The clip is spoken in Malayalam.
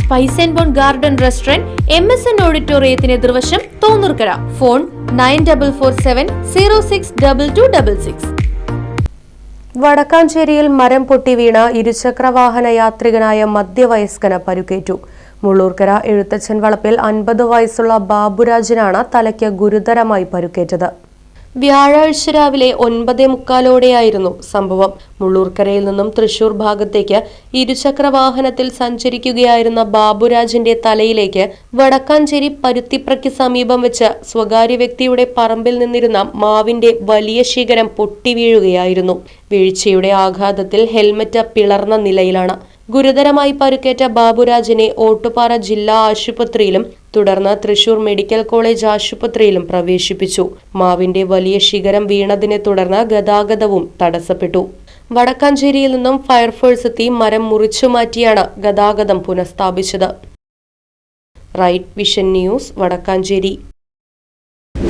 Spice and Bone Garden Restaurant M S N ഓഡിറ്റോറിയത്തിന് എതിർവശം Thonnurkara. Phone nine double four seven zero six double two double six. വടക്കാഞ്ചേരിയിൽ മരം പൊട്ടി വീണ ഇരുചക്രവാഹന യാത്രികനായ മധ്യവയസ്കന് പരുക്കേറ്റു. മുള്ളൂർക്കര എഴുത്തച്ഛൻ വളപ്പിൽ അൻപത് വയസ്സുള്ള ബാബുരാജിനാണ് തലയ്ക്ക് ഗുരുതരമായി പരുക്കേറ്റത്. വ്യാഴാഴ്ച രാവിലെ ഒൻപതേ മുക്കാലോടെയായിരുന്നു സംഭവം. മുള്ളൂർക്കരയിൽ നിന്നും തൃശൂർ ഭാഗത്തേക്ക് ഇരുചക്ര വാഹനത്തിൽ സഞ്ചരിക്കുകയായിരുന്ന ബാബുരാജിന്റെ തലയിലേക്ക് വടക്കാഞ്ചേരി പരുത്തിപ്രയ്ക്ക് സമീപം വെച്ച് സ്വകാര്യ വ്യക്തിയുടെ പറമ്പിൽ നിന്നിരുന്ന മാവിന്റെ വലിയ ശിഖരം പൊട്ടി വീഴുകയായിരുന്നു. വീഴ്ചയുടെ ആഘാതത്തിൽ ഹെൽമറ്റ് പിളർന്ന നിലയിലാണ് ഗുരുതരമായി പരുക്കേറ്റ ബാബുരാജിനെ ഓട്ടുപാറ ജില്ലാ ആശുപത്രിയിലും തുടർന്ന് തൃശൂർ മെഡിക്കൽ കോളേജ് ആശുപത്രിയിലും പ്രവേശിപ്പിച്ചു. മാവിന്റെ വലിയ ശിഖരം വീണതിനെ തുടർന്ന് ഗതാഗതവും തടസ്സപ്പെട്ടു. വടക്കാഞ്ചേരിയിൽ നിന്നും ഫയർഫോഴ്സ് എത്തി മരം മുറിച്ചു മാറ്റിയാണ് ഗതാഗതം പുനഃസ്ഥാപിച്ചത്. Right vision news Vadakkanchery.